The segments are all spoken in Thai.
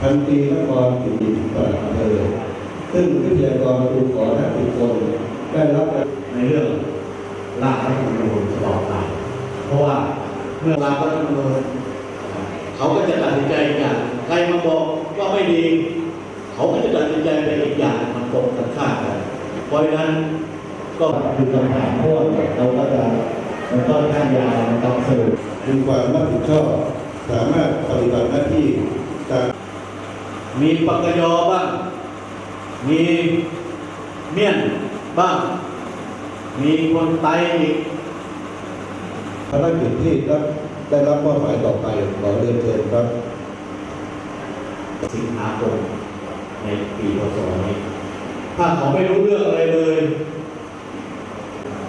พันตีนครศรีปราเภอซึ่งวิทยากรครูขอและทุกคนได้รับในเรื่องร่างรัฐธรรมนูญฉบับใหม่เพราะว่าเมื่อร่างรัฐธรรมนูญเขาก็จะตัดสินใจอีกอย่างใครมาบอกว่าไม่ดีเขาก็จะตัดสินใจไปอีกอย่างมันตรงกันข้ามกันเพราะฉะนั้นก็คือคำถามพราะว่าเราก็จะมันก็ข้างยาวมันต้องสรุปมีความรับผิดชอบสามารถปฏิบัติหน้าที่ มมีปากกยอบ้าง มีเมี่ยนบ้าง มีคนไตอีกภารกิจที่รับได้รับมอบหมายต่อไปขอเรียนเชิญครับสิงหาคมในปีพศนี้ถ้าเขาไม่รู้เรื่องอะไรเลย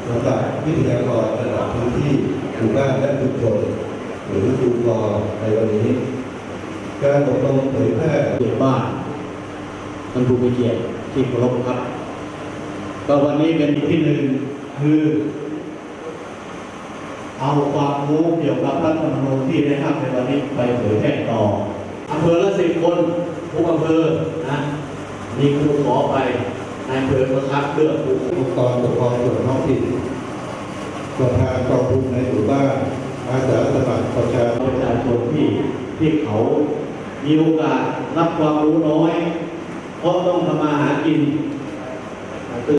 สำหรับวิทยากรระดับพื้นที่หมู่บ้านและชุมชนหรือครูกอในวันนี้ การอบรมเผยแพร่ เกียรติบ้านท่านผู้มีเกียรติที่เคารพครับ ก็วันนี้เป็นที่หนึ่งคือ เอาความรู้เกี่ยวกับรัฐธรรมนูญที่ได้รับในวันนี้ไปเผยแพร่ต่ออำเภอละสิบคนทุกอำเภอนะมีครูขอไปนายอำเภอก็คัดเลือกครูองค์กรปกครองส่วนท้องถิ่นประธานกองทุนในหมู่บ้านอาสาสมัครประชาประชาชนที่ที่เขา มีโอกาสรับความรู้น้อย เพราะต้องทำมาหากิน